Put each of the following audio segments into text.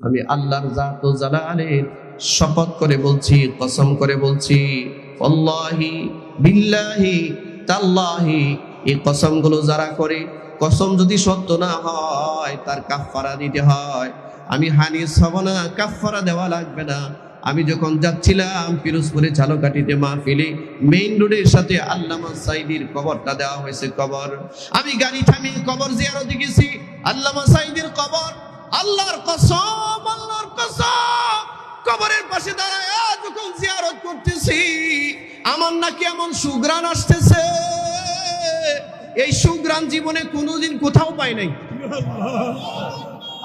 আমি আল্লাহর জাত জালালের শপথ করে বলছি, কসম করে বলছি আল্লাহি বিল্লাহি তাল্লাহি, এই কসমগুলো যারা করে, কসম যদি সত্য না হয়, তার কাফফারা দিতে হয়। আমি হানিস হব না, কাফফারা দেওয়া লাগবে না। আমি যখন যাচ্ছিলাম, পিরোজপুরে ঝালকাঠিতে মাহফিলে মেইন রোডের সাথে আল্লামা সাইদির কবরটা দেওয়া হয়েছে কবর। আমি গাড়ি থামিয়ে কবর জিয়ারতে গেছি, আল্লামা সাইদির কবর। আল্লাহর কসম আল্লাহর কসম। কবরের পাশে দাঁড়ায় যখন জিয়ারত করতেছি, আমার নাকি এমন সুগ্রাণ আসতেছে। এই সুগ্রাণ জীবনে কোনোদিন কোথাও পাই নাই।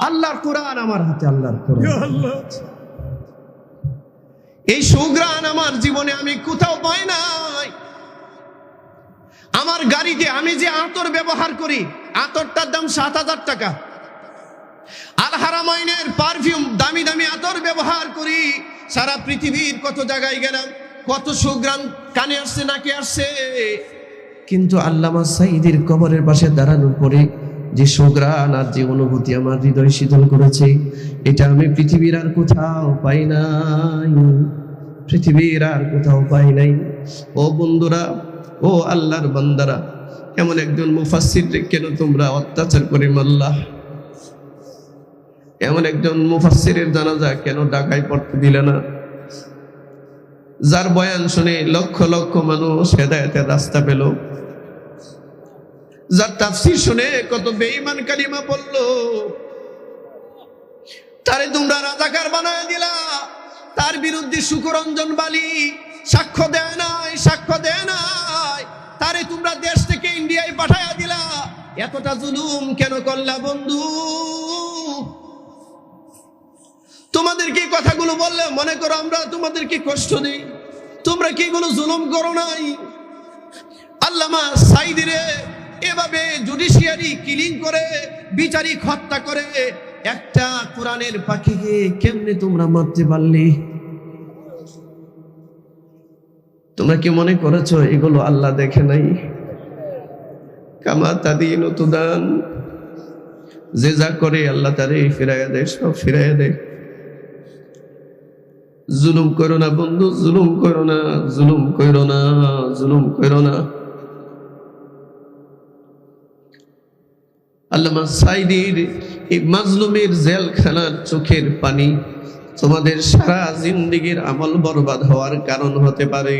আল্লাহর কোরআন আমার হাতে, আল্লাহর এই সুগ্রাণ আমার জীবনে আমি কোথাও পাই নাই। আমার গাড়িতে আমি যে আতর ব্যবহার করি, আতরটার দাম সাত হাজার টাকা। হারামাইনের পারফিউম দামি দামি আতর ব্যবহার করি। সারা পৃথিবীর কত জায়গায় গেলাম, কত সুগ্রাম কানে আসছে, নাকি আসছে। কিন্তু আল্লামা সাইদির কবরের পাশে দাঁড়ানোর পরে যে সুগ্রাণ আর যে অনুভূতি আমার হৃদয় শীতল করেছে, এটা আমি পৃথিবীর আর কোথাও পাই নাই। পৃথিবীর আর কোথাও পাই নাই। ও বন্ধুরা, ও আল্লাহর বান্দারা, এমন একজন মুফাসির কেন তোমরা অত্যাচার করে মাল্লা এমন একজন মুফাসিরের জানাজা কেন ঢাকায় পড়তে দিলে না? যার বয়ান শুনে লক্ষ লক্ষ মানুষ হেদায়তের রাস্তা পেল। যার তাফসির শুনে কত বেঈমান কালিমা পড়ল। তারে তোমরা রাজাকার বানায় দিলা। তার বিরুদ্ধে সুকরঞ্জন বালি সাক্ষ্য দেয় নাই, সাক্ষ্য দেয় নাই। তারে তোমরা দেশ থেকে ইন্ডিয়ায় পাঠাইয়া দিলা। এতটা জুলুম কেন করলা বন্ধু? তোমাদেরকে কথাগুলো বললে মনে করো আমরা তোমাদেরকে কষ্ট দিই? তোমরা কি এগুলো জুলুম করো নাই? আল্লামা সাইদিরে এভাবে জুডিশিয়ারি কিলিং করে, বিচারিক হত্যা করে একটা কোরআনের পাখিকে কেমনে তোমরা মারতে পারলে? তোমরা কি মনে করেছ এগুলো আল্লাহ দেখে নাই? কামা তাদি নতুদান যে যা করে আল্লাহ তারে ফিরাইয়া দেয় সব ফিরাইয়া দেয় জুলুম করো না বন্ধু, জুলুম করো না, জুলুম করো না, জুলুম করো না। আল্লামা সাইদির এই মাজলুমের জেলখানার চোখের পানি তোমাদের সারা জিন্দিগির আমল বরবাদ হওয়ার কারণ হতে পারে।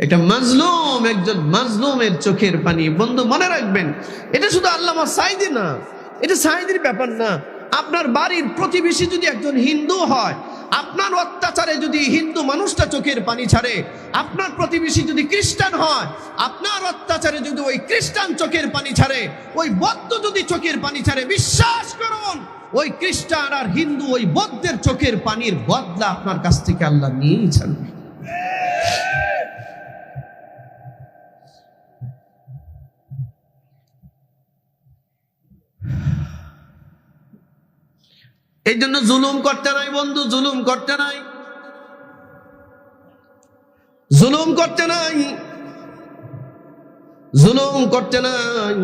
একটা মাজলুম, একজন মাজলুমের চোখের পানি। বন্ধু, মনে রাখবেন, এটা শুধু আল্লামা সাইদি না, এটা সাইদির ব্যাপার না। আপনার বাড়ির প্রতিবেশী যদি একজন হিন্দু হয়, আপনার অত্যাচারে যদি হিন্দু মানুষটা চোখের পানি ছাড়ে, আপনার প্রতিবেশী যদি খ্রিস্টান হয়, আপনার অত্যাচারে যদি ওই খ্রিস্টান চোখের পানি ছাড়ে, ওই বৌদ্ধ যদি চোখের পানি ছাড়ে, বিশ্বাস করুন, ওই খ্রিস্টান আর হিন্দু ওই বৌদ্ধের চোখের পানির বদলা আপনার কাছ থেকে আল্লাহ নিয়েই ছাড়বে। এই জন্য জুলুম করতে নাই বন্ধু, জুলুম করতে নাই। জুলুম করতে নাই। জুলুম করতে নাই।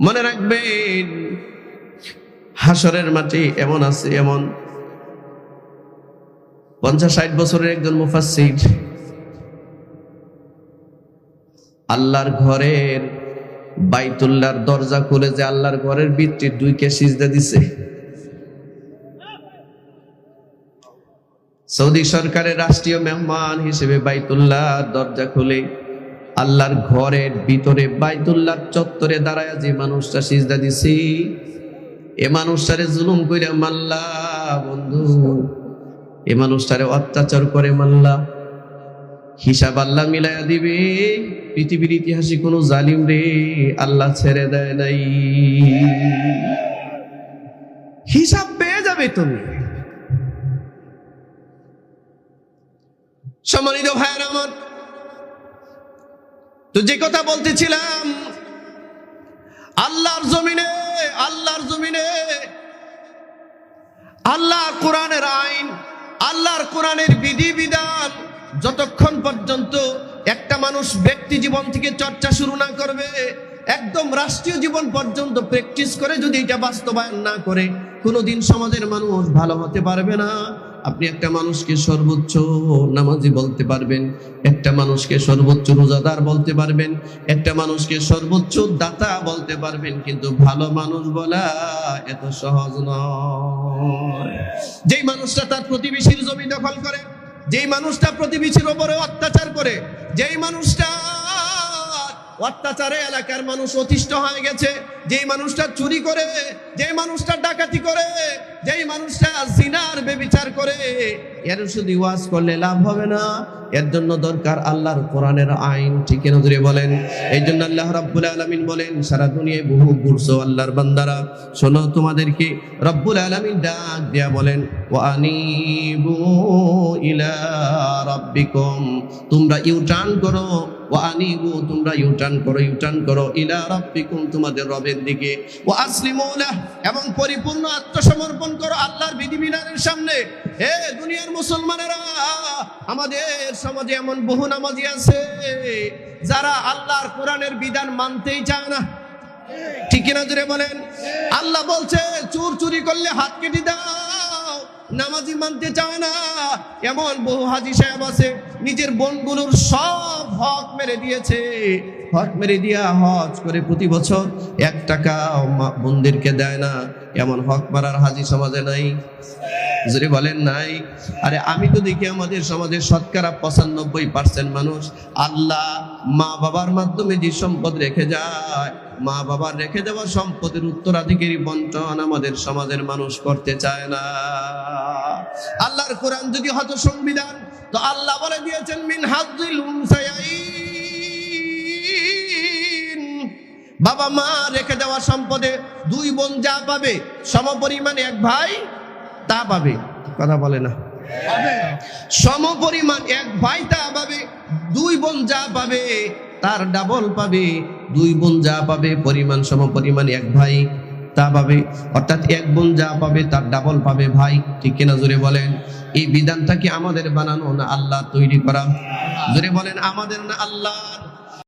মনে রাখবেন হাসরের মাটি এমন আছে, এমন। পঞ্চাশ ষাট বছরের একজন মুফাসির আল্লাহর ঘরের বাইতুল্লাহর দরজা খুলে যে আল্লাহর ঘরের ভিত্তি দুইকে সিজদা দিছে। সৌদি সরকারের রাষ্ট্রীয় মেহমান হিসেবে বাইতুল্লাহ দরজা খুলে। আল্লাহর ঘরের ভিতরে বাইতুল্লাহ চত্বরে দাঁড়ায় যে মানুষটা সিজদা দিছি। এ মানুষটারে জুলুম করে মাল্লা, বন্ধু। এ মানুষটারে অত্যাচার করে মাল্লা। হিসাব আল্লাহ মিলাইয়া দিবে। পৃথিবীর ইতিহাসে কোনো জালিম রে আল্লাহ ছেড়ে দেয় নাই। হিসাব পেয়ে যাবে তুমি। সম্মানিত ভাইয়ের আমার, তো যে কথা বলতেছিলাম, আল্লাহর জমিনে আল্লাহর জমিনে, আল্লাহ কোরআনের আইন, আল্লাহর কোরআনের বিধি বিধান যতক্ষণ পর্যন্ত একটা মানুষ ব্যক্তি জীবন থেকে চর্চা শুরু না করবে, একদম রাষ্ট্রীয় জীবন পর্যন্ত প্র্যাকটিস করে যদি এটা বাস্তবায়ন না করে, কোনোদিন সমাজের মানুষ ভালো হতে পারবে না। আপনি একটা মানুষকে সর্বোচ্চ নামাজি বলতে পারবেন, একটা মানুষকে সর্বোচ্চ রোজাদার বলতে পারবেন, একটা মানুষকে সর্বোচ্চ দাতা বলতে পারবেন, কিন্তু ভালো মানুষ বলা এত সহজ নয়। যেই মানুষটা তার প্রতিবেশীর জমি দখল করে, যেই মানুষটা প্রতিবেশীর ওপরে অত্যাচার করে, যেই মানুষটা অত্যাচারে এলাকার মানুষ অতিষ্ঠ হয়ে গেছে। যেই মানুষটা চুরি করে, যেই মানুষটা ডাকাতি করে, যেই মানুষটা জিনার বেবিচার করে, এর শুধু ওয়াজ করলে লাভ হবে না। এর জন্য দরকার আল্লাহর কোরআনের আইন। ঠিক নজরে বলেন? এই জন্য আল্লাহ রাব্বুল আলামিন বলেন, সারা দুনিয়ায় বহু ঘুরছো আল্লাহর বান্দারা। শোনো, তোমাদেরকে রব্বুল আলামিন ডাক দিয়া বলেন, ওয়া আনিবু ইলা রাব্বিকুম। তোমরা ইউটার্ন করো। ওয়া আনিবু তোমরা ইউটার্ন করো ইউটার্ন করো। ইলা রাব্বিকুম, তোমাদের রবের দিকে। ওয়া আসলিমু লাহ এবং পরিপূর্ণ আত্মসমর্পণ করো আল্লাহর বিধিবিধানের সামনে। হে দুনিয়ার মুসলমানেরা, আমাদের সমাজে এমন বহু নামাজি আছে, যারা আল্লাহর কোরআনের বিধান মানতেই চায় না। ঠিক কিনা জুড়ে বলেন? আল্লাহ বলছে, চুর চুরি করলে হাত কেটে দাও নামাজি মানতে চায় না। এমন বহু হাজি সাহেব আছে, নিজের বোনগুলোর সব হক মেরে দিয়েছে। হক মেরে দিয়া হজ করে প্রতি বছর এক টাকা মা- বোনদেরকে দেয় না। এমন হক মারার হাজি সমাজে নাই। যদি বলেন নাই, আরে আমি তো দেখি আমাদের সমাজের শতকরা পঁচানব্বই পার্সেন্ট মানুষ আল্লাহ মা বাবার মাধ্যমে যে সম্পদ রেখে যায় মা বাবার রেখে দেওয়া সম্পদের উত্তরাধিকারী বন্টন আমাদের সমাজের মানুষ করতে চায় না। আল্লাহর কোরআন যদি হতো সংবিধান, তো আল্লাহ বলে দিয়েছেন, মিন হাজিল বাবা মা রেখে দেওয়া সম্পদে দুই বোন যা পাবে, সমপরিমাণে এক ভাই তা পাবে। কথা বলে না। সমপরিমাণ এক ভাই তা পাবে, দুই বোন যা পাবে, তার ডাবল পাবে, দুই বোন যা পাবে, পরিমাণ সমপরিমাণ এক ভাই তা পাবে। অর্থাৎ এক বোন যা পাবে, তার ডাবল পাবে ভাই। ঠিক কিনা জোরে বলেন? এই বিধানটা কি আমাদের বানানো না আল্লাহ তৈরি করা। জোরে বলেন, আমাদের না আল্লাহ।